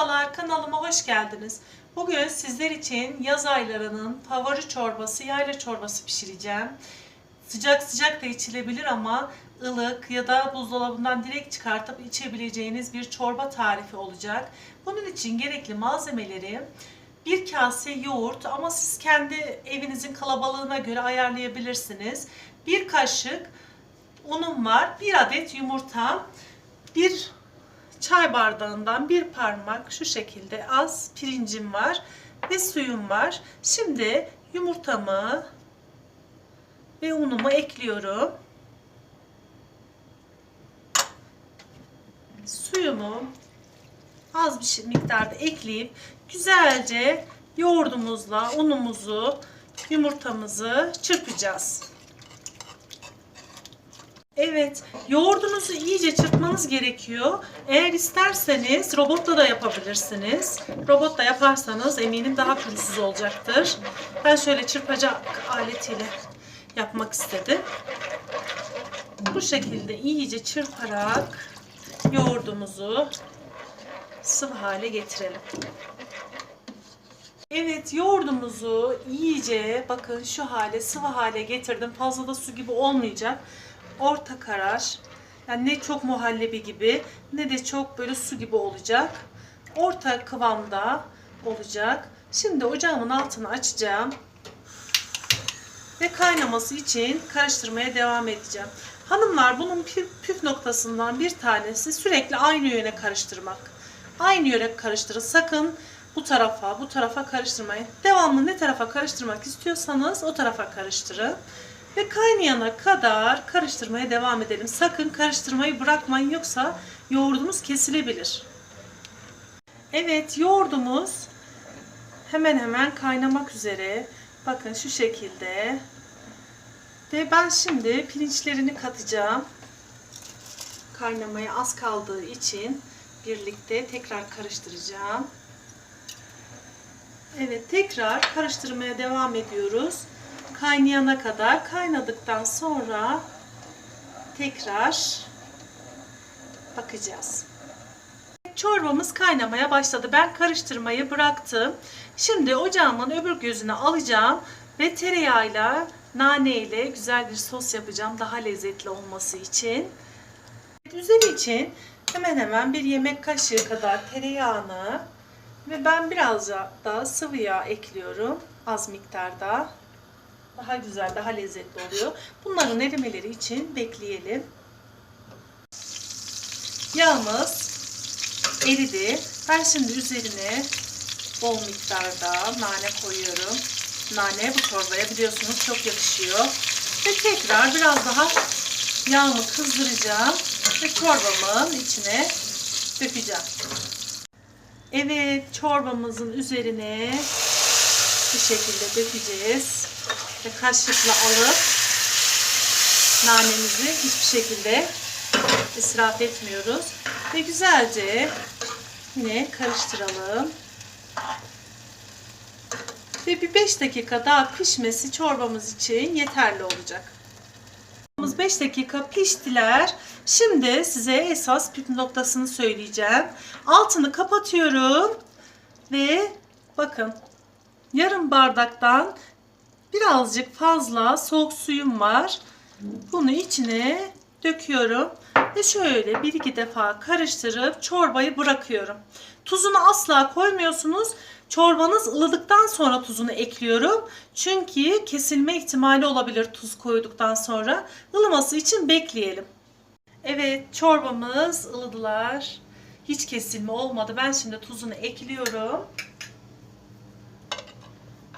Merhabalar kanalıma hoş geldiniz. Bugün sizler için yaz aylarının favori çorbası yayla çorbası pişireceğim. Sıcak sıcak da içilebilir ama ılık ya da buzdolabından direkt çıkartıp içebileceğiniz bir çorba tarifi olacak. Bunun için gerekli malzemeleri bir kase yoğurt ama siz kendi evinizin kalabalığına göre ayarlayabilirsiniz. Bir kaşık unum var, bir adet yumurta, bir çay bardağından bir parmak şu şekilde az pirincim var ve suyum var. Şimdi yumurtamı ve unumu ekliyorum. Suyumu az bir şey miktarda ekleyip güzelce yoğurdumuzla unumuzu, yumurtamızı çırpacağız. Evet, yoğurdunuzu iyice çırpmanız gerekiyor. Eğer isterseniz robotla da yapabilirsiniz. Robotla yaparsanız eminim daha pürüzsüz olacaktır. Ben şöyle çırpacak aletiyle yapmak istedim. Bu şekilde iyice çırparak yoğurdumuzu sıvı hale getirelim. Evet yoğurdumuzu iyice bakın şu hale sıvı hale getirdim. Fazla da su gibi olmayacak. Orta karar. Yani ne çok muhallebi gibi ne de çok böyle su gibi olacak. Orta kıvamda olacak. Şimdi ocağımın altını açacağım. Ve kaynaması için karıştırmaya devam edeceğim. Hanımlar bunun püf, noktasından bir tanesi sürekli aynı yöne karıştırmak. Aynı yöne karıştırın. Sakın bu tarafa, bu tarafa karıştırmayın. Devamlı ne tarafa karıştırmak istiyorsanız o tarafa karıştırın. Ve kaynayana kadar karıştırmaya devam edelim. Sakın karıştırmayı bırakmayın yoksa yoğurdumuz kesilebilir. Evet yoğurdumuz hemen hemen kaynamak üzere. Bakın şu şekilde. Ve ben şimdi pirinçlerini katacağım. Kaynamaya az kaldığı için birlikte tekrar karıştıracağım. Evet tekrar karıştırmaya devam ediyoruz. Kaynayana kadar kaynadıktan sonra tekrar bakacağız. Çorbamız kaynamaya başladı. Ben karıştırmayı bıraktım. Şimdi ocağımın öbür gözüne alacağım ve tereyağıyla nane ile güzel bir sos yapacağım daha lezzetli olması için. Üzeri için hemen hemen bir yemek kaşığı kadar tereyağını ve ben biraz da sıvı yağ ekliyorum az miktarda. Daha güzel, daha lezzetli oluyor. Bunların erimeleri için bekleyelim. Yağımız eridi. Ben şimdi üzerine bol miktarda nane koyuyorum. Nane bu çorbaya biliyorsunuz çok yakışıyor. Ve tekrar biraz daha yağımı kızdıracağım ve çorbamın içine dökeceğim. Evet çorbamızın üzerine bu şekilde dökeceğiz. Kaşıkla alıp nanemizi hiçbir şekilde israf etmiyoruz. Ve güzelce yine karıştıralım. Ve bir 5 dakika daha pişmesi çorbamız için yeterli olacak. 5 dakika piştiler. Şimdi size esas püf noktasını söyleyeceğim. Altını kapatıyorum ve bakın yarım bardaktan birazcık fazla soğuk suyum var. Bunu içine döküyorum ve şöyle bir iki defa karıştırıp çorbayı bırakıyorum. Tuzunu asla koymuyorsunuz. Çorbanız ılıdıktan sonra tuzunu ekliyorum. Çünkü kesilme ihtimali olabilir tuz koyduktan sonra. Ilıması için bekleyelim. Evet çorbamız ılıdılar. Hiç kesilme olmadı. Ben şimdi tuzunu ekliyorum.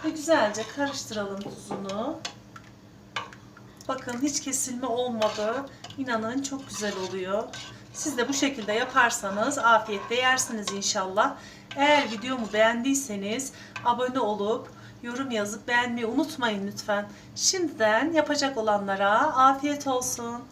Ve güzelce karıştıralım tuzunu. Bakın hiç kesilme olmadı. İnanın çok güzel oluyor. Siz de bu şekilde yaparsanız afiyetle yersiniz inşallah. Eğer videomu beğendiyseniz abone olup yorum yazıp beğenmeyi unutmayın lütfen. Şimdiden yapacak olanlara afiyet olsun.